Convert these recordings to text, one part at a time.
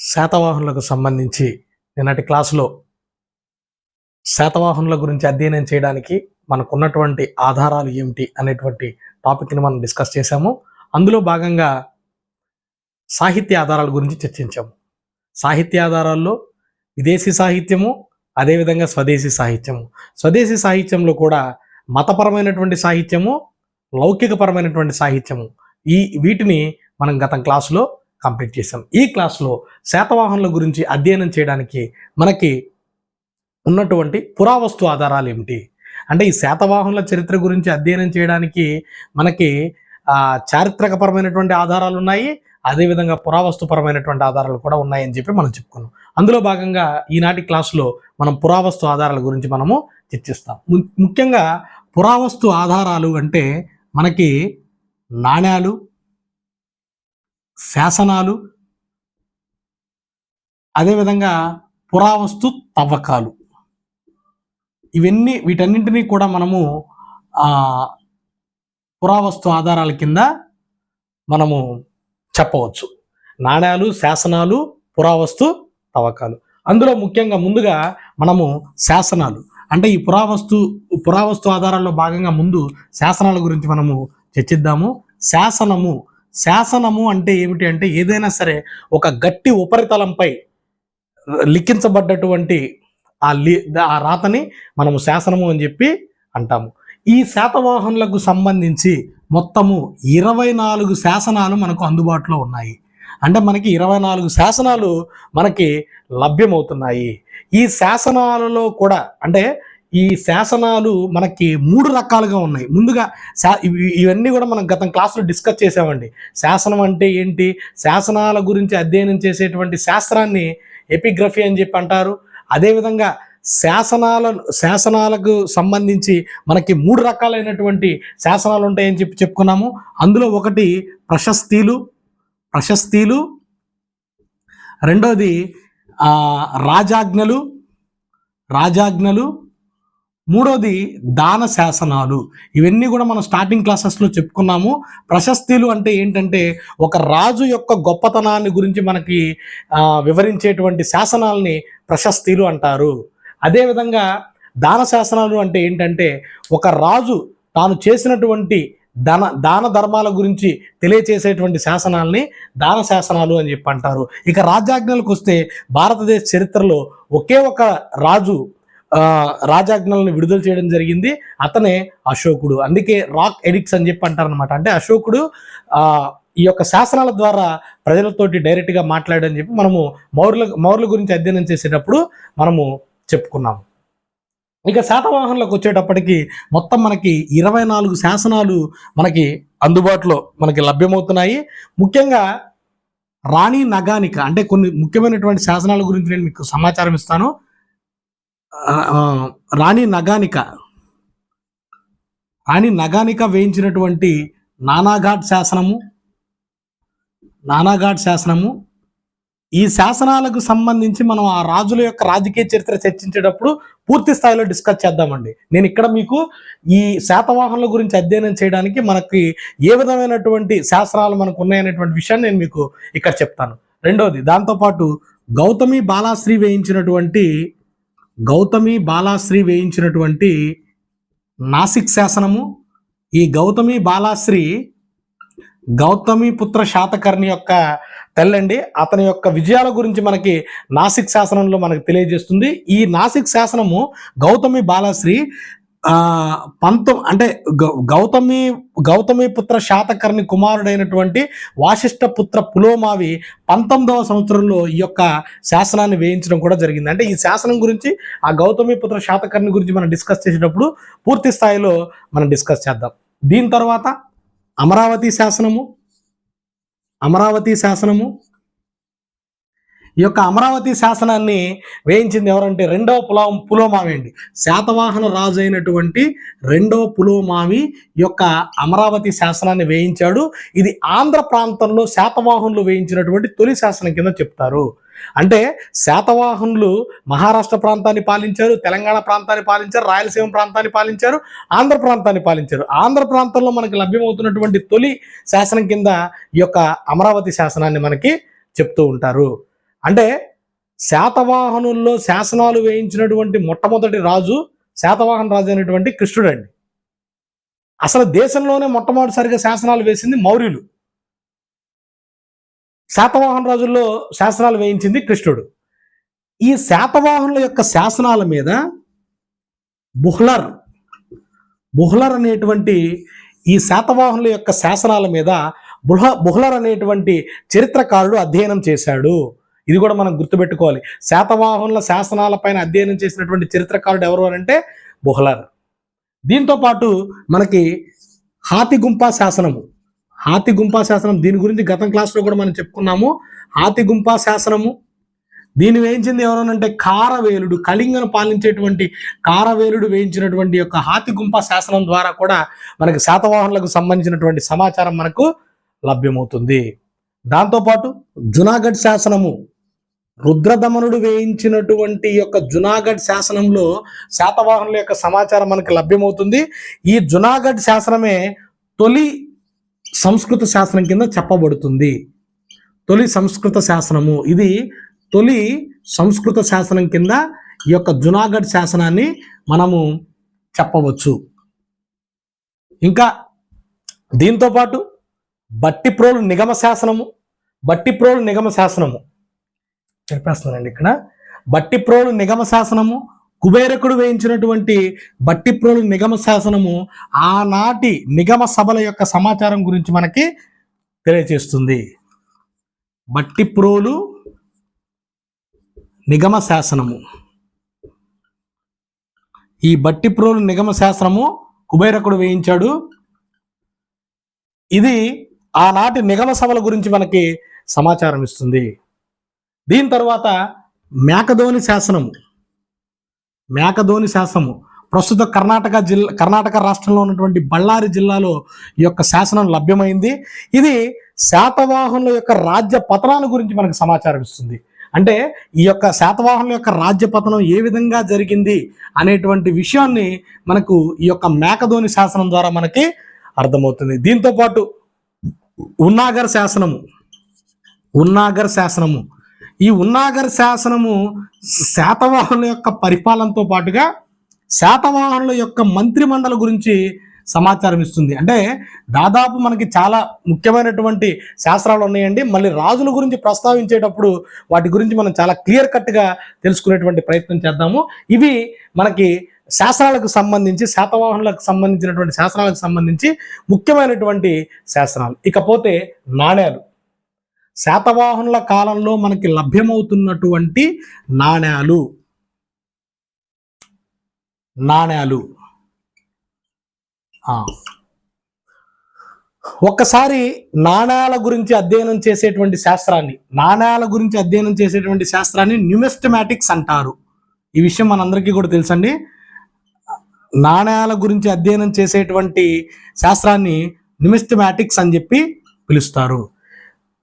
శాతవాహనులకు సంబంధించి నిన్నటి క్లాసులో శాతవాహనుల గురించి అధ్యయనం చేయడానికి మనకున్నటువంటి ఆధారాలు ఏమిటి అనేటువంటి టాపిక్ని మనం డిస్కస్ చేశాము. అందులో భాగంగా సాహిత్య ఆధారాల గురించి చర్చించాము. సాహిత్య ఆధారాల్లో విదేశీ సాహిత్యము అదేవిధంగా స్వదేశీ సాహిత్యము. స్వదేశీ సాహిత్యంలో కూడా మతపరమైనటువంటి సాహిత్యము లౌకికపరమైనటువంటి సాహిత్యము. ఈ వీటిని మనం గత క్లాసులో కంప్లీట్ చేసాం ఈ క్లాస్లో శాతవాహనుల గురించి అధ్యయనం చేయడానికి మనకి ఉన్నటువంటి పురావస్తు ఆధారాలు ఏమిటి? అంటే ఈ శాతవాహనుల చరిత్ర గురించి అధ్యయనం చేయడానికి మనకి చారిత్రకపరమైనటువంటి ఆధారాలు ఉన్నాయి. అదేవిధంగా పురావస్తుపరమైనటువంటి ఆధారాలు కూడా ఉన్నాయని చెప్పి మనం చెప్పుకున్నాం. అందులో భాగంగా ఈనాటి క్లాసులో మనం పురావస్తు ఆధారాల గురించి మనము చర్చిస్తాం. ము- ముఖ్యంగా పురావస్తు ఆధారాలు అంటే మనకి నాణ్యాలు శాసనాలు అదేవిధంగా పురావస్తు తవ్వకాలు. ఇవన్నీ వీటన్నింటినీ కూడా మనము పురావస్తు ఆధారాల కింద మనము చెప్పవచ్చు. నాణ్యాలు శాసనాలు పురావస్తు తవ్వకాలు. అందులో ముఖ్యంగా ముందుగా మనము శాసనాలు. అంటే ఈ పురావస్తు పురావస్తు ఆధారాల్లో భాగంగా ముందు శాసనాల గురించి మనము చర్చిద్దాము. శాసనము శాసనము అంటే ఏమిటి అంటే ఏదైనా సరే ఒక గట్టి ఉపరితలంపై లిఖించబడ్డటువంటి ఆ లి ఆ రాతని మనము శాసనము అని చెప్పి అంటాము. ఈ శాతవాహనులకు సంబంధించి మొత్తము ఇరవై నాలుగు శాసనాలు మనకు అందుబాటులో ఉన్నాయి. అంటే మనకి ఇరవై నాలుగు శాసనాలు మనకి లభ్యమవుతున్నాయి. ఈ శాసనాలలో కూడా అంటే ఈ శాసనాలు మనకి మూడు రకాలుగా ఉన్నాయి. ముందుగా శా ఇవన్నీ కూడా మనం గతం క్లాసులో డిస్కస్ చేసామండి. శాసనం అంటే ఏంటి? శాసనాల గురించి అధ్యయనం చేసేటువంటి శాస్త్రాన్ని ఎపిగ్రఫీ అని చెప్పి అంటారు. అదేవిధంగా శాసనాల శాసనాలకు సంబంధించి మనకి మూడు రకాలైనటువంటి శాసనాలు ఉంటాయని చెప్పి చెప్పుకున్నాము. అందులో ఒకటి ప్రశస్తీలు ప్రశస్తీలు రెండోది రాజాజ్ఞలు రాజాజ్ఞలు మూడోది దాన శాసనాలు. ఇవన్నీ కూడా మనం స్టార్టింగ్ క్లాసెస్లో చెప్పుకున్నాము. ప్రశస్తీలు అంటే ఏంటంటే ఒక రాజు యొక్క గొప్పతనాన్ని గురించి మనకి వివరించేటువంటి శాసనాల్ని ప్రశస్తీలు అంటారు. అదేవిధంగా దాన శాసనాలు అంటే ఏంటంటే ఒక రాజు తాను చేసినటువంటి దాన దాన ధర్మాల గురించి తెలియచేసేటువంటి శాసనాల్ని దాన శాసనాలు అని చెప్పి అంటారు. ఇక రాజ్యాజ్ఞలకు వస్తే భారతదేశ చరిత్రలో ఒకే ఒక రాజు రాజాజ్ఞలను విడుదల చేయడం జరిగింది. అతనే అశోకుడు. అందుకే రాక్ ఎడిక్స్ అని చెప్పి అంటారు అనమాట అంటే అశోకుడు ఈ యొక్క శాసనాల ద్వారా ప్రజలతోటి డైరెక్ట్గా మాట్లాడని చెప్పి మనము మౌర్యుల మౌర్యుల గురించి అధ్యయనం చేసేటప్పుడు మనము చెప్పుకున్నాము. ఇక శాతవాహనులకు వచ్చేటప్పటికి మొత్తం మనకి ఇరవై నాలుగు శాసనాలు మనకి అందుబాటులో మనకి లభ్యమవుతున్నాయి. ముఖ్యంగా రాణి నగానిక అంటే కొన్ని ముఖ్యమైనటువంటి శాసనాల గురించి నేను మీకు సమాచారం ఇస్తాను. రాణి నగానిక. రాణి నగానిక వేయించినటువంటి నానాఘాట్ శాసనము నానాఘాట్ శాసనము ఈ శాసనాలకు సంబంధించి మనం ఆ రాజుల యొక్క రాజకీయ చరిత్ర చర్చించేటప్పుడు పూర్తి స్థాయిలో డిస్కస్ చేద్దామండి. నేను ఇక్కడ మీకు ఈ శాతవాహనుల గురించి అధ్యయనం చేయడానికి మనకి ఏ విధమైనటువంటి శాస్త్రాలు మనకు ఉన్నాయనేటువంటి విషయాన్ని నేను మీకు ఇక్కడ చెప్తాను. రెండవది దాంతోపాటు గౌతమి బాలాశ్రీ వేయించినటువంటి గౌతమి బాలాశ్రీ వేయించినటువంటి నాసిక్ శాసనము. ఈ గౌతమి బాలాశ్రీ గౌతమి పుత్ర శాతకర్ణి యొక్క తెల్లండి. అతని యొక్క విజయాల గురించి మనకి నాసిక్ శాసనంలో మనకు తెలియజేస్తుంది. ఈ నాసిక్ శాసనము గౌతమి బాలశ్రీ పంతం అంటే గౌ- గౌతమి గౌతమి పుత్ర శాతకర్ణి కుమారుడైనటువంటి వాసిష్ఠ పుత్ర పులోమావి పంతొమ్మిదవ సంవత్సరంలో ఈ యొక్క శాసనాన్ని వేయించడం కూడా జరిగింది. అంటే ఈ శాసనం గురించి ఆ గౌతమి పుత్ర శాతకర్ణి గురించి మనం డిస్కస్ చేసేటప్పుడు పూర్తి స్థాయిలో మనం డిస్కస్ చేద్దాం. దీని తర్వాత అమరావతి శాసనము అమరావతి శాసనము ఈ యొక్క అమరావతి శాసనాన్ని వేయించింది ఎవరంటే రెండవ పులో పులోమావి అండి. శాతవాహన రాజు అయినటువంటి రెండవ పులోమావి యొక్క అమరావతి శాసనాన్ని వేయించాడు. ఇది ఆంధ్ర ప్రాంతంలో శాతవాహనులు వేయించినటువంటి తొలి శాసనం కింద చెప్తారు. అంటే శాతవాహనులు మహారాష్ట్ర ప్రాంతాన్ని పాలించారు తెలంగాణ ప్రాంతాన్ని పాలించారు రాయలసీమ ప్రాంతాన్ని పాలించారు ఆంధ్ర ప్రాంతాన్ని పాలించారు. ఆంధ్ర ప్రాంతంలో మనకి లభ్యమవుతున్నటువంటి తొలి శాసనం కింద ఈ యొక్క అమరావతి శాసనాన్ని మనకి చెప్తూ ఉంటారు. అంటే శాతవాహనుల్లో శాసనాలు వేయించినటువంటి మొట్టమొదటి రాజు శాతవాహన రాజు అయినటువంటి కృష్ణుడు అండి అసలు దేశంలోనే మొట్టమొదటిసారిగా శాసనాలు వేసింది మౌర్యులు. శాతవాహన రాజుల్లో శాసనాలు వేయించింది కృష్ణుడు. ఈ శాతవాహనుల యొక్క శాసనాల మీద బుహ్లర్ బుహ్లర్ అనేటువంటి ఈ శాతవాహనుల యొక్క శాసనాల మీద బుహ బుహ్లర్ అనేటువంటి చరిత్రకారుడు అధ్యయనం చేశాడు. ఇది కూడా మనం గుర్తుపెట్టుకోవాలి. శాతవాహనుల శాసనాలపైన అధ్యయనం చేసినటువంటి చరిత్రకారుడు ఎవరు అని అంటే బుహ్లర్. దీంతో పాటు మనకి హాతిగుంప శాసనము. హాతిగుంప శాసనం దీని గురించి గతం క్లాస్లో కూడా మనం చెప్పుకున్నాము. హాతిగుంప శాసనము. దీన్ని వేయించింది ఎవరనంటే కారవేలుడు. కళింగను పాలించేటువంటి కారవేలుడు వేయించినటువంటి యొక్క హాతిగుంప శాసనం ద్వారా కూడా మనకి శాతవాహనులకు సంబంధించినటువంటి సమాచారం మనకు లభ్యమవుతుంది. దాంతోపాటు జునాగఢ్ శాసనము. రుద్రదమనుడు వేయించినటువంటి యొక్క జునాగఢ్ శాసనంలో శాతవాహనుల యొక్క సమాచారం మనకి లభ్యమవుతుంది. ఈ జునాగఢ్ శాసనమే తొలి సంస్కృత శాసనం కింద చెప్పబడుతుంది. తొలి సంస్కృత శాసనము. ఇది తొలి సంస్కృత శాసనం కింద ఈ యొక్క జునాగఢ్ శాసనాన్ని మనము చెప్పవచ్చు. ఇంకా దీంతో పాటు బట్టిప్రోలు నిగమ శాసనము. బట్టిప్రోలు నిగమ శాసనము. చెప్పేస్తున్నానండి ఇక్కడ. బట్టిప్రోలు నిగమ శాసనము కుబేరకుడు వేయించినటువంటి బట్టిప్రోలు నిగమ శాసనము ఆనాటి నిగమ సభల యొక్క సమాచారం గురించి మనకి తెలియచేస్తుంది. బట్టిప్రోలు నిగమ శాసనము. ఈ బట్టిప్రోలు నిగమ శాసనము కుబేరకుడు వేయించాడు. ఇది ఆనాటి నిగమ సభల గురించి మనకి సమాచారం ఇస్తుంది. దీని తర్వాత మేకధోని శాసనము. మేకధోని శాసనము. ప్రస్తుత కర్ణాటక జిల్లా కర్ణాటక రాష్ట్రంలో ఉన్నటువంటి బళ్ళారి జిల్లాలో ఈ యొక్క శాసనం లభ్యమైంది. ఇది శాతవాహనుల యొక్క రాజ్య పతనాల గురించి మనకు సమాచారం ఇస్తుంది. అంటే ఈ యొక్క శాతవాహనుల యొక్క రాజ్య పతనం ఏ విధంగా జరిగింది అనేటువంటి విషయాన్ని మనకు ఈ యొక్క మేకధోని శాసనం ద్వారా మనకి అర్థమవుతుంది. దీంతో పాటు ఉన్నాగర్ శాసనము. ఉన్నాగర్ శాసనము. ఈ ఉన్నాగర్ శాసనము శాతవాహనుల యొక్క పరిపాలనతో పాటుగా శాతవాహనుల యొక్క మంత్రిమండలి గురించి సమాచారం ఇస్తుంది. అంటే దాదాపు మనకి చాలా ముఖ్యమైనటువంటి శాస్త్రాలు ఉన్నాయండి. మళ్ళీ రాజుల గురించి ప్రస్తావించేటప్పుడు వాటి గురించి మనం చాలా క్లియర్ కట్గా తెలుసుకునేటువంటి ప్రయత్నం చేద్దాము. ఇవి మనకి శాస్త్రాలకు సంబంధించి శాతవాహనులకు సంబంధించినటువంటి శాస్త్రాలకు సంబంధించి ముఖ్యమైనటువంటి శాస్త్రాలు ఇకపోతే నాణ్యాలు శాతవాహనుల కాలంలో మనకి లభ్యమవుతున్నటువంటి నాణ్యాలు నాణ్యాలు ఒక్కసారి నాణ్యాల గురించి అధ్యయనం చేసేటువంటి శాస్త్రాన్ని నాణ్యాల గురించి అధ్యయనం చేసేటువంటి శాస్త్రాన్ని న్యూమెస్టమాటిక్స్ అంటారు. ఈ విషయం మనందరికీ కూడా తెలుసండి. నాణ్యాల గురించి అధ్యయనం చేసేటువంటి శాస్త్రాన్ని న్యూమెస్టమాటిక్స్ అని చెప్పి పిలుస్తారు.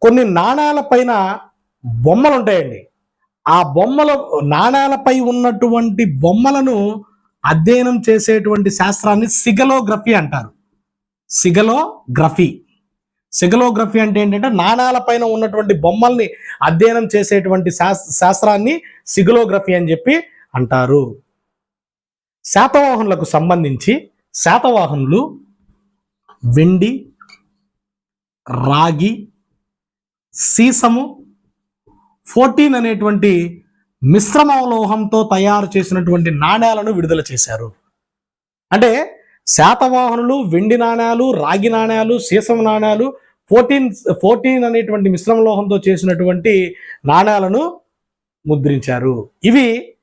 కొన్ని నాణాల పైన బొమ్మలు ఉంటాయండి. ఆ బొమ్మల నాణాలపై ఉన్నటువంటి బొమ్మలను అధ్యయనం చేసేటువంటి శాస్త్రాన్ని సిగలోగ్రఫీ అంటారు. సిగలోగ్రఫీ. సిగలోగ్రఫీ అంటే ఏంటంటే నాణాల పైన ఉన్నటువంటి బొమ్మల్ని అధ్యయనం చేసేటువంటి శాస్- శాస్త్రాన్ని సిగలోగ్రఫీ అని చెప్పి అంటారు. శాతవాహనులకు సంబంధించి శాతవాహనులు వెండి రాగి సీసము ఫోర్టీన్ అనేటువంటి మిశ్రమ లోహంతో తయారు చేసినటువంటి నాణ్యాలను విడుదల చేశారు. అంటే శాతవాహనులు వెండి నాణ్యాలు రాగి నాణ్యాలు సీసం నాణ్యాలు ఫోర్టీన్ ఫోర్టీన్ అనేటువంటి మిశ్రమ లోహంతో చేసినటువంటి నాణ్యాలను ముద్రించారు. ఇవి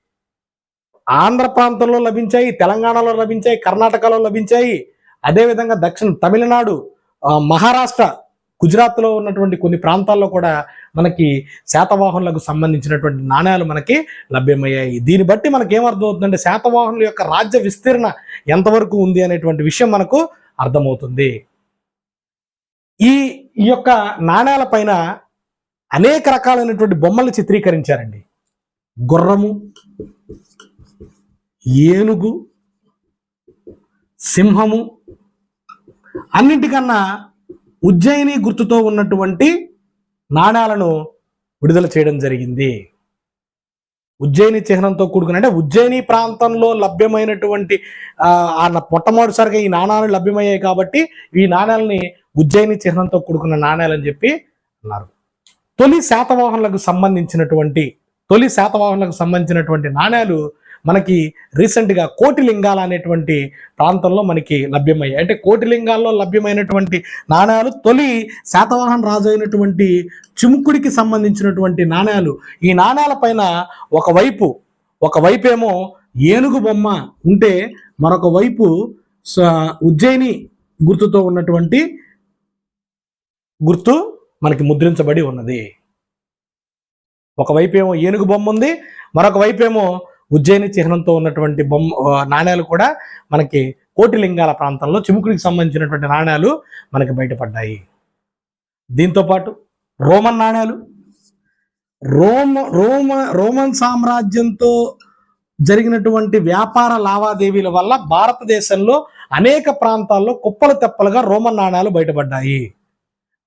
ఆంధ్ర ప్రాంతంలో లభించాయి తెలంగాణలో లభించాయి కర్ణాటకలో లభించాయి. అదేవిధంగా దక్షిణ తమిళనాడు మహారాష్ట్ర గుజరాత్లో ఉన్నటువంటి కొన్ని ప్రాంతాల్లో కూడా మనకి శాతవాహనులకు సంబంధించినటువంటి నాణ్యాలు మనకి లభ్యమయ్యాయి. దీన్ని బట్టి మనకి ఏమర్థమవుతుందంటే శాతవాహనుల యొక్క రాజ్య విస్తీర్ణ ఎంతవరకు ఉంది అనేటువంటి విషయం మనకు అర్థమవుతుంది. ఈ ఈ యొక్క నాణ్యాల పైన అనేక రకాలైనటువంటి బొమ్మలు చిత్రీకరించారండి. గుర్రము ఏనుగు సింహము అన్నింటికన్నా ఉజ్జయిని గుర్తుతో ఉన్నటువంటి నాణాలను విడుదల చేయడం జరిగింది. ఉజ్జయిని చిహ్నంతో కూడుకుని అంటే ఉజ్జయిని ప్రాంతంలో లభ్యమైనటువంటి ఆ మొట్టమొదటిసారిగా ఈ నాణాలు లభ్యమయ్యాయి కాబట్టి ఈ నాణాలని ఉజ్జయిని చిహ్నంతో కూడుకున్న నాణాలని అని చెప్పి అన్నారు. తొలి శాతవాహనులకు సంబంధించినటువంటి తొలి శాతవాహనులకు సంబంధించినటువంటి నాణాలు మనకి రీసెంట్గా కోటిలింగాల అనేటువంటి ప్రాంతంలో మనకి లభ్యమయ్యాయి. అంటే కోటిలింగాల్లో లభ్యమైనటువంటి నాణ్యాలు తొలి శాతవాహన రాజు అయినటువంటి చిముకుడికి సంబంధించినటువంటి నాణ్యాలు ఈ నాణ్యాల పైన ఒకవైపు ఒకవైపేమో ఏనుగు బొమ్మ ఉంటే మరొక వైపు స- ఉజ్జయిని గుర్తుతో ఉన్నటువంటి గుర్తు మనకి ముద్రించబడి ఉన్నది. ఒకవైపు ఏమో ఏనుగు బొమ్మ ఉంది మరొక వైపు ఏమో ఉజ్జయిని చిహ్నంతో ఉన్నటువంటి బొమ్మ నాణ్యాలు కూడా మనకి కోటిలింగాల ప్రాంతంలో చిముకుడికి సంబంధించినటువంటి నాణ్యాలు మనకి బయటపడ్డాయి. దీంతో పాటు రోమన్ నాణ్యాలు రోమ రోమ రోమన్ సామ్రాజ్యంతో జరిగినటువంటి వ్యాపార లావాదేవీల వల్ల భారతదేశంలో అనేక ప్రాంతాల్లో కుప్పలు తెప్పలుగా రోమన్ నాణ్యాలు బయటపడ్డాయి.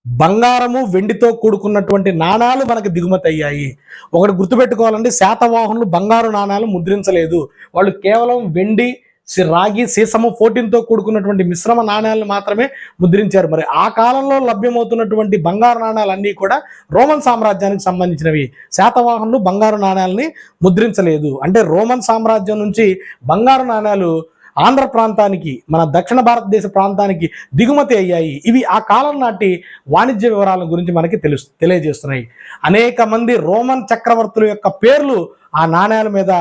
బంగారము వెండితో కూడుకున్నటువంటి నాణాలు మనకు దిగుమతి అయ్యాయి. ఒకటి గుర్తుపెట్టుకోవాలంటే శాతవాహనులు బంగారు నాణాలు ముద్రించలేదు. వాళ్ళు కేవలం వెండి రాగి సీసము ఫోర్టీన్తో కూడుకున్నటువంటి మిశ్రమ నాణ్యాలను మాత్రమే ముద్రించారు. మరి ఆ కాలంలో లభ్యమవుతున్నటువంటి బంగారు నాణాలన్నీ కూడా రోమన్ సామ్రాజ్యానికి సంబంధించినవి. శాతవాహనులు బంగారు నాణ్యాలని ముద్రించలేదు. అంటే రోమన్ సామ్రాజ్యం నుంచి బంగారు నాణ్యాలు ఆంధ్ర ప్రాంతానికి మన దక్షిణ భారతదేశ ప్రాంతానికి దిగుమతి అయ్యాయి. ఇవి ఆ కాలం నాటి వాణిజ్య వివరాల గురించి మనకి తెలుసు తెలియజేస్తున్నాయి. అనేక మంది రోమన్ చక్రవర్తుల యొక్క పేర్లు ఆ నాణ్యాల మీద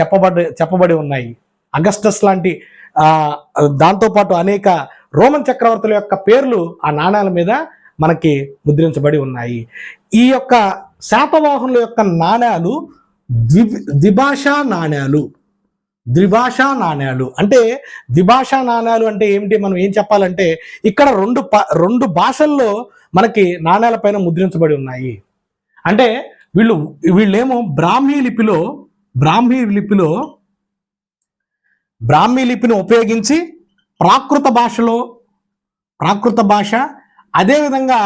చెప్పబడి చెప్పబడి ఉన్నాయి. అగస్టస్ లాంటి దాంతోపాటు అనేక రోమన్ చక్రవర్తుల యొక్క పేర్లు ఆ నాణ్యాల మీద మనకి ముద్రించబడి ఉన్నాయి. ఈ యొక్క శాతవాహనుల యొక్క నాణ్యాలు ద్వి ద్విభాషా నాణ్యాలు ద్విభాషా నాణ్యాలు అంటే ద్విభాషా నాణ్యాలు అంటే ఏమిటి? మనం ఏం చెప్పాలంటే ఇక్కడ రెండు ప రెండు భాషల్లో మనకి నాణ్యాల పైన ముద్రించబడి ఉన్నాయి. అంటే వీళ్ళు వీళ్ళేమో బ్రాహ్మీ లిపిలో బ్రాహ్మీ లిపిలో బ్రాహ్మీ లిపిని ఉపయోగించి ప్రాకృత భాషలో ప్రాకృత భాష అదేవిధంగా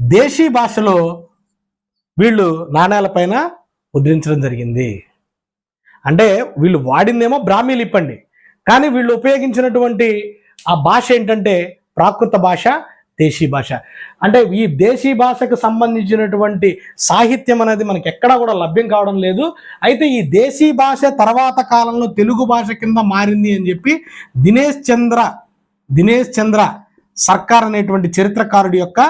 దేశీ భాషలో వీళ్ళు నాణ్యాలపైన ముద్రించడం జరిగింది. అంటే వీళ్ళు వాడిందేమో బ్రాహ్మీ ఇప్పండి. అండి కానీ వీళ్ళు ఉపయోగించినటువంటి ఆ భాష ఏంటంటే ప్రాకృత భాష దేశీ భాష. అంటే ఈ దేశీ భాషకు సంబంధించినటువంటి సాహిత్యం అనేది మనకి ఎక్కడా కూడా లభ్యం కావడం లేదు. అయితే ఈ దేశీ భాష తర్వాత కాలంలో తెలుగు భాష కింద మారింది అని చెప్పి దినేష్ చంద్ర దినేష్ చంద్ర సర్కార్ అనేటువంటి చరిత్రకారుడి యొక్క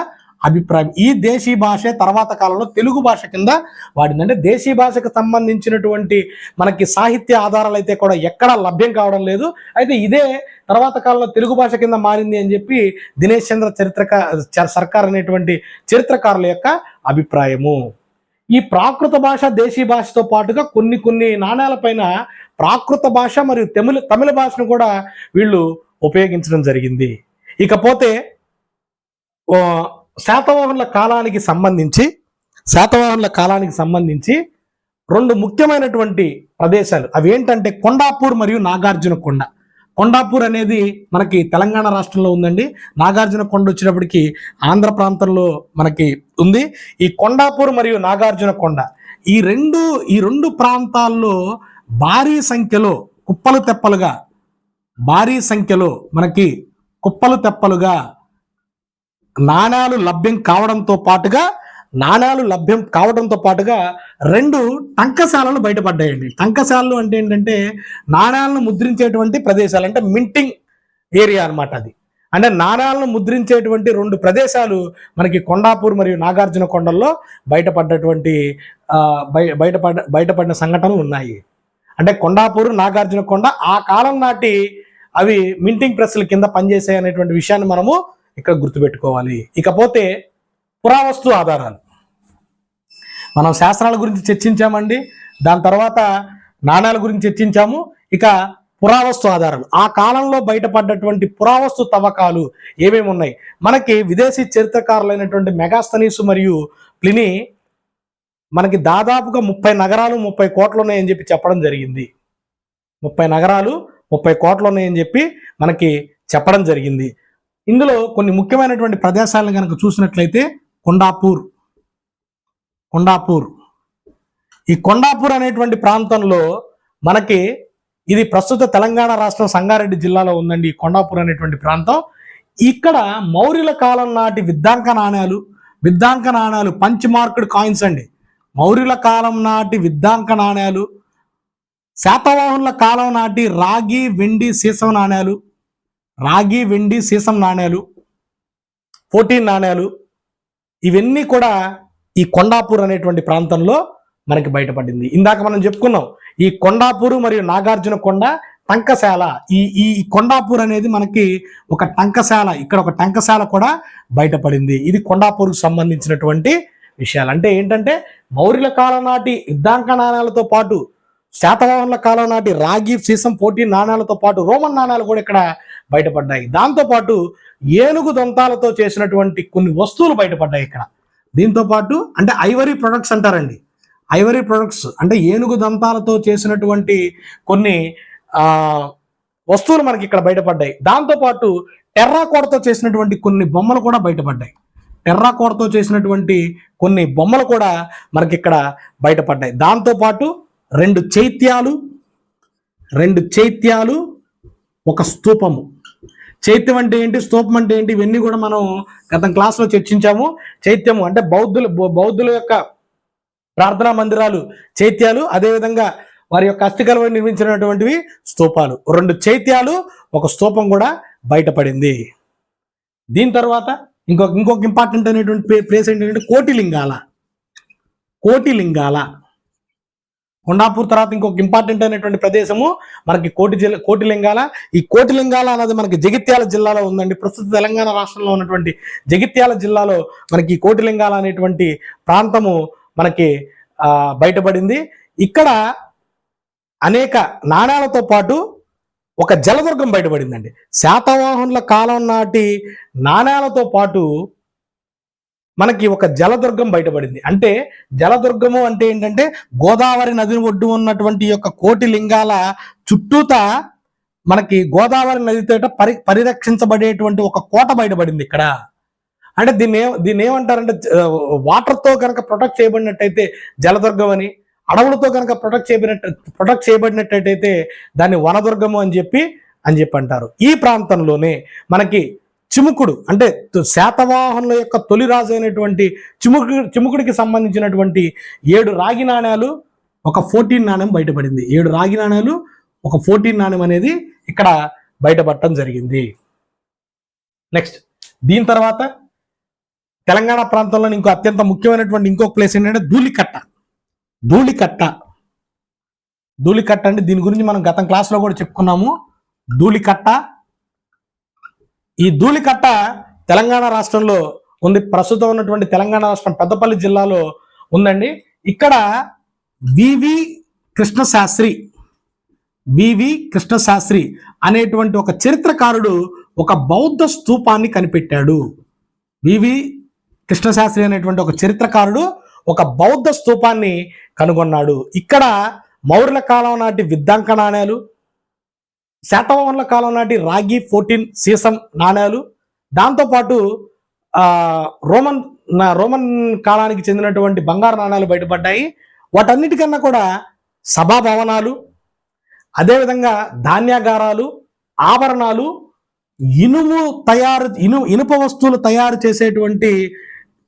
అభిప్రాయం. ఈ దేశీ భాష తర్వాత కాలంలో తెలుగు భాష కింద వాడింది అంటే దేశీ భాషకు సంబంధించినటువంటి మనకి సాహిత్య ఆధారాలు అయితే కూడా ఎక్కడా లభ్యం కావడం లేదు. అయితే ఇదే తర్వాత కాలంలో తెలుగు భాష కింద మారింది అని చెప్పి దినేష్ చంద్ర చరిత్రక చ- సర్కార్ అనేటువంటి చరిత్రకారుల యొక్క అభిప్రాయము. ఈ ప్రాకృత భాష దేశీ భాషతో పాటుగా కొన్ని కొన్ని నాణ్యాలపైన ప్రాకృత భాష మరియు తమిళ తమిళ భాషను కూడా వీళ్ళు ఉపయోగించడం జరిగింది. ఇకపోతే శాతవాహనుల కాలానికి సంబంధించి శాతవాహనుల కాలానికి సంబంధించి రెండు ముఖ్యమైనటువంటి ప్రదేశాలు. అవి ఏంటంటే కొండాపూర్ మరియు నాగార్జున కొండ. కొండాపూర్ అనేది మనకి తెలంగాణ రాష్ట్రంలో ఉందండి. నాగార్జున కొండ వచ్చినప్పటికి ఆంధ్ర ప్రాంతంలో మనకి ఉంది. ఈ కొండాపూర్ మరియు నాగార్జున కొండ ఈ రెండు ఈ రెండు ప్రాంతాల్లో భారీ సంఖ్యలో కుప్పలు తెప్పలుగా భారీ సంఖ్యలో మనకి కుప్పలు తెప్పలుగా నాణాలు లభ్యం కావడంతో పాటుగా నాణాలు లభ్యం కావడంతో పాటుగా రెండు టంకశాలలు బయటపడ్డాయండి. టంకశాలలు అంటే ఏంటంటే నాణాలను ముద్రించేటువంటి ప్రదేశాలు అంటే మింటింగ్ ఏరియా అన్నమాట అది. అంటే నాణాలను ముద్రించేటువంటి రెండు ప్రదేశాలు మనకి కొండాపూర్ మరియు నాగార్జున కొండల్లో బయటపడ్డటువంటి బయటపడ బయటపడ్డ బయటపడిన సంఘటనలు ఉన్నాయి. అంటే కొండాపూర్ నాగార్జున కొండ ఆ కాలం నాటి అవి మింటింగ్ ప్రెస్ల కింద పనిచేసాయి అనేటువంటి విషయాన్ని మనము ఇక్కడ గుర్తుపెట్టుకోవాలి. ఇకపోతే పురావస్తు ఆధారాలు. మనం శాస్త్రాల గురించి చర్చించామండి. దాని తర్వాత నాణాల గురించి చర్చించాము. ఇక పురావస్తు ఆధారాలు. ఆ కాలంలో బయటపడ్డటువంటి పురావస్తు తవ్వకాలు ఏమేమి ఉన్నాయి? మనకి విదేశీ చరిత్రకారులైనటువంటి మెగాస్తనీసు మరియు ప్లిని మనకి దాదాపుగా ముప్పై నగరాలు ముప్పై కోట్లు ఉన్నాయని చెప్పి చెప్పడం జరిగింది. ముప్పై నగరాలు ముప్పై కోట్లు ఉన్నాయని చెప్పి మనకి చెప్పడం జరిగింది. ఇందులో కొన్ని ముఖ్యమైనటువంటి ప్రదేశాలను కనుక చూసినట్లయితే కొండాపూర్. కొండాపూర్. ఈ కొండాపూర్ అనేటువంటి ప్రాంతంలో మనకి ఇది ప్రస్తుత తెలంగాణ రాష్ట్రం సంగారెడ్డి జిల్లాలో ఉందండి ఈ కొండాపూర్ అనేటువంటి ప్రాంతం. ఇక్కడ మౌర్యుల కాలం నాటి విద్యాంక నాణ్యాలు విద్ధాంక నాణ్యాలు పంచ్ మార్క్డ్ కాయిన్స్ అండి. మౌర్యుల కాలం నాటి విద్యాంక నాణ్యాలు శాతవాహనుల కాలం నాటి రాగి వెండి సీసం నాణ్యాలు రాగి వెండి సీసం నాణ్యాలు ఫోర్టీన్ నాణ్యాలు ఇవన్నీ కూడా ఈ కొండాపూర్ అనేటువంటి ప్రాంతంలో మనకి బయటపడింది. ఇందాక మనం చెప్పుకున్నాం ఈ కొండాపూరు మరియు నాగార్జున కొండ టంకశాల ఈ ఈ కొండాపూర్ అనేది మనకి ఒక టంకశాల ఇక్కడ ఒక టంకశాల కూడా బయటపడింది. ఇది కొండాపూర్కు సంబంధించినటువంటి విషయాలు. అంటే ఏంటంటే మౌర్యుల కాలం నాటి యుద్ధాంక నాణ్యాలతో పాటు శాతవాహనుల కాలం నాటి రాగి సీసం పోటీ నాణ్యాలతో పాటు రోమన్ నాణ్యాలు కూడా ఇక్కడ బయటపడ్డాయి. దాంతోపాటు ఏనుగు దంతాలతో చేసినటువంటి కొన్ని వస్తువులు బయటపడ్డాయి ఇక్కడ. దీంతో పాటు అంటే ఐవరీ ప్రొడక్ట్స్ అంటారండి. ఐవరీ ప్రొడక్ట్స్ అంటే ఏనుగు దంతాలతో చేసినటువంటి కొన్ని వస్తువులు మనకి ఇక్కడ బయటపడ్డాయి. దాంతోపాటు టెర్రాకోటతో చేసినటువంటి కొన్ని బొమ్మలు కూడా బయటపడ్డాయి. టెర్రాకోటతో చేసినటువంటి కొన్ని బొమ్మలు కూడా మనకి ఇక్కడ బయటపడ్డాయి. దాంతోపాటు రెండు చైత్యాలు రెండు చైత్యాలు ఒక స్తూపము. చైత్యం అంటే ఏంటి? స్తూపం అంటే ఏంటి? ఇవన్నీ కూడా మనం గత క్లాస్లో చర్చించాము. చైత్యము అంటే బౌద్ధుల బౌద్ధుల యొక్క ప్రార్థనా మందిరాలు చైత్యాలు అదేవిధంగా వారి యొక్క అస్థికలు నిర్మించినటువంటివి స్తూపాలు. రెండు చైత్యాలు ఒక స్తూపం కూడా బయటపడింది. దీని తర్వాత ఇంకొక ఇంకొక ఇంపార్టెంట్ అనేటువంటి ప్లేస్ ఏంటంటే కోటిలింగాల. కోటిలింగాల. కొండాపూర్ తర్వాత ఇంకొక ఇంపార్టెంట్ అయినటువంటి ప్రదేశము మనకి కోటి జిల్లా కోటిలింగాల ఈ కోటిలింగాల అన్నది మనకి జగిత్యాల జిల్లాలో ఉందండి. ప్రస్తుత తెలంగాణ రాష్ట్రంలో ఉన్నటువంటి జగిత్యాల జిల్లాలో మనకి ఈ కోటిలింగాల అనేటువంటి ప్రాంతము మనకి బయటపడింది. ఇక్కడ అనేక నాణ్యాలతో పాటు ఒక జలదుర్గం బయటపడిందండి. శాతవాహనుల కాలం నాటి నాణ్యాలతో పాటు మనకి ఒక జలదుర్గం బయటపడింది. అంటే జలదుర్గము అంటే ఏంటంటే గోదావరి నది ఒడ్డు ఉన్నటువంటి యొక్క కోటి లింగాల చుట్టూత మనకి గోదావరి నదితో పరి పరిరక్షించబడేటువంటి ఒక కోట బయటపడింది ఇక్కడ. అంటే దీన్ని ఏ దీన్ని ఏమంటారంటే వాటర్తో కనుక ప్రొటెక్ట్ చేయబడినట్టయితే జలదుర్గం అని అడవులతో కనుక ప్రొటెక్ట్ చేయబడినట్టు ప్రొటెక్ట్ చేయబడినట్టయితే దాన్ని వనదుర్గము అని చెప్పి అని చెప్పి అంటారు. ఈ ప్రాంతంలోనే మనకి చిముకుడు అంటే శాతవాహనుల యొక్క తొలి రాజు అయినటువంటి చిముకు చిముకుడికి సంబంధించినటువంటి ఏడు రాగి నాణ్యాలు ఒక ఫోర్టీన్ నాణ్యం బయటపడింది. ఏడు రాగి నాణ్యాలు ఒక ఫోర్టీన్ నాణ్యం అనేది ఇక్కడ బయటపడటం జరిగింది. నెక్స్ట్ దీని తర్వాత తెలంగాణ ప్రాంతంలో ఇంకో అత్యంత ముఖ్యమైనటువంటి ఇంకొక ప్లేస్ ఏంటంటే ధూళికట్ట. ధూళికట్ట. ధూళికట్ట అంటే దీని గురించి మనం గతం క్లాస్లో కూడా చెప్పుకున్నాము. ధూళికట్ట ఈ ధూళికట్ట తెలంగాణ రాష్ట్రంలో ఉంది. ప్రస్తుతం ఉన్నటువంటి తెలంగాణ రాష్ట్రం పెద్దపల్లి జిల్లాలో ఉందండి. ఇక్కడ వివి కృష్ణశాస్త్రి వివి కృష్ణశాస్త్రి అనేటువంటి ఒక చరిత్రకారుడు ఒక బౌద్ధ స్తూపాన్ని కనిపెట్టాడు. వివి కృష్ణశాస్త్రి అనేటువంటి ఒక చరిత్రకారుడు ఒక బౌద్ధ స్తూపాన్ని కనుగొన్నాడు. ఇక్కడ మౌర్యుల కాలం నాటి విద్యాంక నాణ్యాలు శాతవాహనుల కాలం నాటి రాగి ఫోర్టీన్ సీసం నాణ్యాలు దాంతోపాటు రోమన్ రోమన్ కాలానికి చెందినటువంటి బంగారు నాణ్యాలు బయటపడ్డాయి. వాటన్నిటికన్నా కూడా సభా భవనాలు అదేవిధంగా ధాన్యాగారాలు ఆభరణాలు ఇనుము తయారు ఇను ఇనుప వస్తువులు తయారు చేసేటువంటి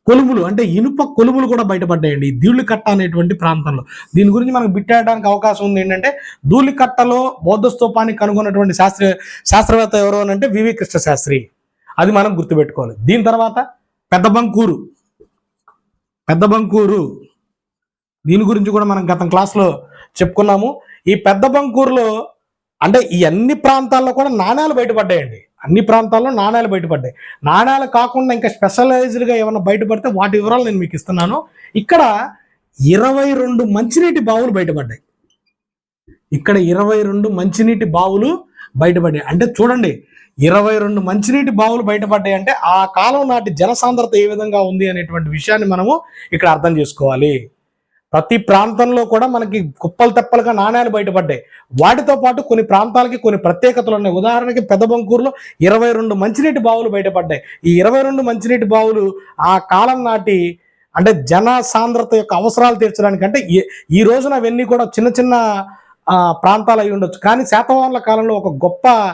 కొలుములు అంటే ఇనుప కొలుములు కూడా బయటపడ్డాయండి. ఈ ధూళికట్ట అనేటువంటి ప్రాంతంలో. దీని గురించి మనకు బిట్టాడడానికి అవకాశం ఉంది ఏంటంటే ధూళికట్టలో బౌద్ధ స్తూపాన్ని కనుగొన్నటువంటి శాస్త్ర శాస్త్రవేత్త ఎవరు అని అంటే వివి కృష్ణ శాస్త్రి అది మనం గుర్తుపెట్టుకోవాలి. దీని తర్వాత పెద్ద బంకూరు. పెద్ద బంకూరు. దీని గురించి కూడా మనం గత క్లాస్లో చెప్పుకున్నాము. ఈ పెద్ద బంకూరులో అంటే ఈ అన్ని ప్రాంతాల్లో కూడా నాణ్యాలు బయటపడ్డాయండి. అన్ని ప్రాంతాల్లో నాణ్యాలు బయటపడ్డాయి. నాణ్యాలు కాకుండా ఇంకా స్పెషలైజ్డ్గా ఏమైనా బయటపడితే వాటి వివరాలు నేను మీకు ఇస్తున్నాను. ఇక్కడ ఇరవై రెండు మంచినీటి బావులు బయటపడ్డాయి. ఇక్కడ ఇరవై రెండు మంచినీటి బావులు బయటపడ్డాయి. అంటే చూడండి ఇరవై రెండు మంచినీటి బావులు బయటపడ్డాయి అంటే ఆ కాలం నాటి జనసాంద్రత ఏ విధంగా ఉంది అనేటువంటి విషయాన్ని మనము ఇక్కడ అర్థం చేసుకోవాలి. ప్రతి ప్రాంతంలో కూడా మనకి కుప్పలు తెప్పలుగా నాణ్యాలు బయటపడ్డాయి. వాటితో పాటు కొన్ని ప్రాంతాలకి కొన్ని ప్రత్యేకతలు ఉన్నాయి. ఉదాహరణకి పెద్ద బంకూరులో ఇరవై రెండు మంచినీటి బావులు బయటపడ్డాయి. ఈ ఇరవై రెండు మంచినీటి బావులు ఆ కాలం నాటి అంటే జన సాంద్రత యొక్క అవసరాలు తీర్చడానికి అంటే ఈ- ఈ రోజున అవన్నీ కూడా చిన్న చిన్న ప్రాంతాలు అయి ఉండొచ్చు. కానీ శాతవాహనుల కాలంలో ఒక గొప్ప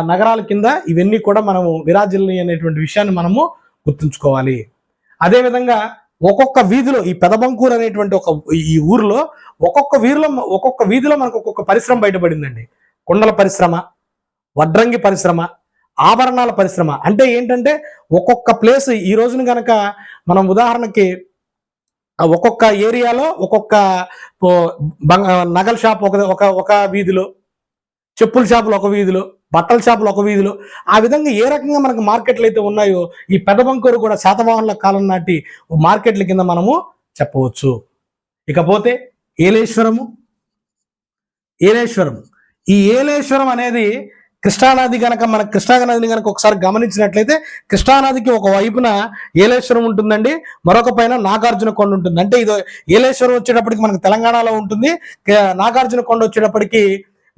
నగరాల కింద ఇవన్నీ కూడా మనము విరాజిల్లి అనేటువంటి విషయాన్ని మనము గుర్తుంచుకోవాలి. అదేవిధంగా ఒక్కొక్క వీధిలో ఈ పెదబంకూరు అనేటువంటి ఒక ఈ ఊరిలో ఒక్కొక్క వీధిలో ఒక్కొక్క వీధిలో మనకు ఒక్కొక్క పరిశ్రమ బయటపడిందండి. కుండల పరిశ్రమ వడ్రంగి పరిశ్రమ ఆభరణాల పరిశ్రమ. అంటే ఏంటంటే ఒక్కొక్క ప్లేస్ ఈ రోజున కనుక మనం ఉదాహరణకి ఒక్కొక్క ఏరియాలో ఒక్కొక్క నగల షాప్ ఒక ఒక ఒక వీధిలో చెప్పుల షాపులు ఒక వీధిలో బట్టల షాపులు ఒక వీధిలో. ఆ విధంగా ఏ రకంగా మనకు మార్కెట్లు అయితే ఉన్నాయో ఈ పెదబంకూరు కూడా శాతవాహనుల కాలం నాటి మార్కెట్ల కింద మనము చెప్పవచ్చు. ఇకపోతే ఏలేశ్వరము ఏలేశ్వరం ఈ ఏలేశ్వరం అనేది కృష్ణానది కనుక మన కృష్ణానదిని కనుక ఒకసారి గమనించినట్లయితే కృష్ణానదికి ఒక వైపున ఏలేశ్వరం ఉంటుందండి మరొక పైన నాగార్జున కొండ ఉంటుంది. అంటే ఇది ఏలేశ్వరం వచ్చేటప్పటికి మనకి తెలంగాణలో ఉంటుంది నాగార్జున కొండ వచ్చేటప్పటికి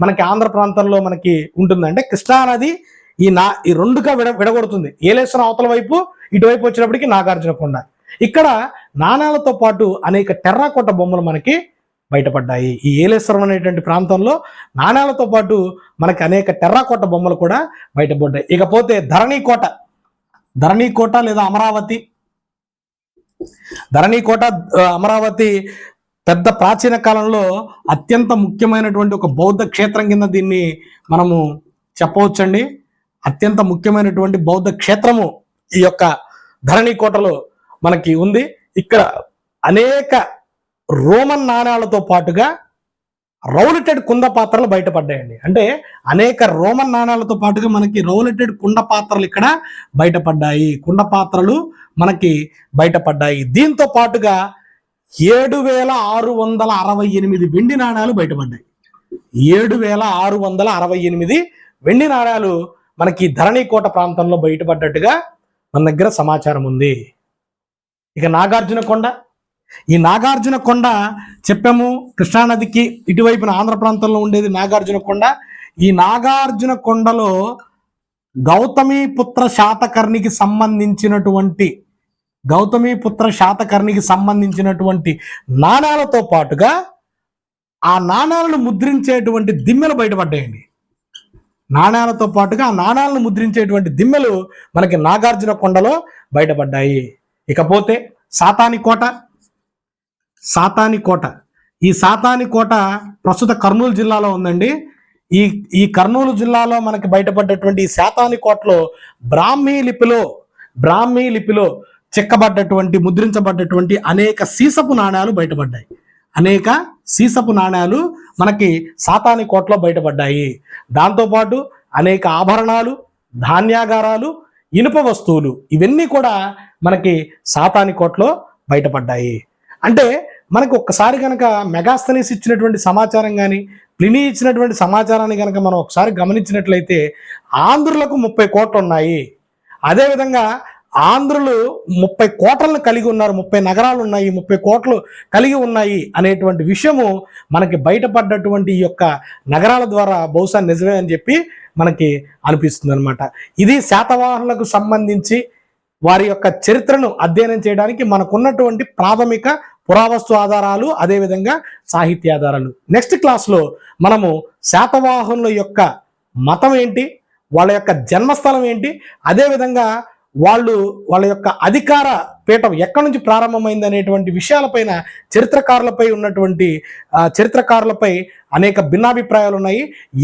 మనకి ఆంధ్ర ప్రాంతంలో మనకి ఉంటుంది అంటే కృష్ణానది ఈ నా ఈ రెండుగా విడ విడగొడుతుంది. ఏలేశ్వరం అవతల వైపు ఇటువైపు వచ్చినప్పటికీ నాగార్జున కొండ. ఇక్కడ నాణాలతో పాటు అనేక టెర్రాకోట బొమ్మలు మనకి బయటపడ్డాయి. ఈ ఏలేశ్వరం అనేటువంటి ప్రాంతంలో నాణాలతో పాటు మనకి అనేక టెర్రాకోట బొమ్మలు కూడా బయటపడ్డాయి. ఇకపోతే ధరణికోట. ధరణికోట లేదా అమరావతి. ధరణికోట అమరావతి పెద్ద ప్రాచీన కాలంలో అత్యంత ముఖ్యమైనటువంటి ఒక బౌద్ధ క్షేత్రం కింద దీన్ని మనము చెప్పవచ్చండి. అత్యంత ముఖ్యమైనటువంటి బౌద్ధ క్షేత్రము ఈ యొక్క ధరణికోటలో మనకి ఉంది. ఇక్కడ అనేక రోమన్ నాణాలతో పాటుగా రౌలెటెడ్ కుంద పాత్రలు బయటపడ్డాయండి. అంటే అనేక రోమన్ నాణాలతో పాటుగా మనకి రౌలెటెడ్ కుండ పాత్రలు ఇక్కడ బయటపడ్డాయి. కుండ పాత్రలు మనకి బయటపడ్డాయి. దీంతో పాటుగా ఏడు వేల ఆరు వందల అరవై ఎనిమిది వెండి నాణాలు బయటపడ్డాయి. ఏడు వేల ఆరు వందల అరవై ఎనిమిది వెండి నాణాలు మనకి ధరణికోట ప్రాంతంలో బయటపడ్డట్టుగా మన దగ్గర సమాచారం ఉంది. ఇక నాగార్జున కొండ. ఈ నాగార్జున కొండ చెప్పాము కృష్ణానదికి ఇటువైపున ఆంధ్ర ప్రాంతంలో ఉండేది నాగార్జున కొండ. ఈ నాగార్జున కొండలో గౌతమి పుత్ర శాతకర్ణికి సంబంధించినటువంటి గౌతమి పుత్ర శాతకర్ణికి సంబంధించినటువంటి నాణాలతో పాటుగా ఆ నాణాలను ముద్రించేటువంటి దిమ్మెలు బయటపడ్డాయండి. నాణాలతో పాటుగా ఆ నాణాలను ముద్రించేటువంటి దిమ్మెలు మనకి నాగార్జున కొండలో బయటపడ్డాయి. ఇకపోతే సాతాని కోట సాతాని కోట. ఈ సాతాని కోట ప్రస్తుత కర్నూలు జిల్లాలో ఉందండి. ఈ ఈ కర్నూలు జిల్లాలో మనకి బయటపడ్డటువంటి ఈ శాతాని కోటలో బ్రాహ్మీ లిపిలో బ్రాహ్మీ లిపిలో చెక్కబడ్డటువంటి ముద్రించబడ్డటువంటి అనేక సీసపు నాణాలు బయటపడ్డాయి. అనేక సీసపు నాణాలు మనకి సాతాని కోట్లో బయటపడ్డాయి. దాంతోపాటు అనేక ఆభరణాలు ధాన్యాగారాలు ఇనుప వస్తువులు ఇవన్నీ కూడా మనకి సాతాని కోట్లో బయటపడ్డాయి. అంటే మనకు ఒక్కసారి కనుక మెగాస్తనీస్ ఇచ్చినటువంటి సమాచారం కానీ ప్లినీ ఇచ్చినటువంటి సమాచారాన్ని కనుక మనం ఒకసారి గమనించినట్లయితే ఆంధ్రులకు ముప్పై కోట్లు ఉన్నాయి అదేవిధంగా ఆంధ్రులు ముప్పై కోటలను కలిగి ఉన్నారు ముప్పై నగరాలు ఉన్నాయి ముప్పై కోట్లు కలిగి ఉన్నాయి అనేటువంటి విషయము మనకి బయటపడ్డటువంటి ఈ యొక్క నగరాల ద్వారా బహుశా నిజమే అని చెప్పి మనకి అనిపిస్తుంది అనమాట ఇది శాతవాహనులకు సంబంధించి వారి యొక్క చరిత్రను అధ్యయనం చేయడానికి మనకున్నటువంటి ప్రాథమిక పురావస్తు ఆధారాలు అదేవిధంగా సాహిత్య ఆధారాలు. నెక్స్ట్ క్లాస్లో మనము శాతవాహనుల యొక్క మతం ఏంటి వాళ్ళ యొక్క జన్మస్థలం ఏంటి అదేవిధంగా వాళ్ళు వాళ్ళ యొక్క అధికార పీఠం ఎక్కడి నుంచి ప్రారంభమైంది అనేటువంటి విషయాలపైన చరిత్రకారులపై ఉన్నటువంటి చరిత్రకారులపై అనేక భిన్నాభిప్రాయాలు ఉన్నాయి.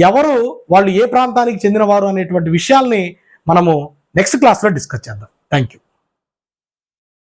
ఎవరు వాళ్ళు ఏ ప్రాంతానికి చెందినవారు అనేటువంటి విషయాల్ని మనము నెక్స్ట్ క్లాస్లో డిస్కస్ చేద్దాం. Thank you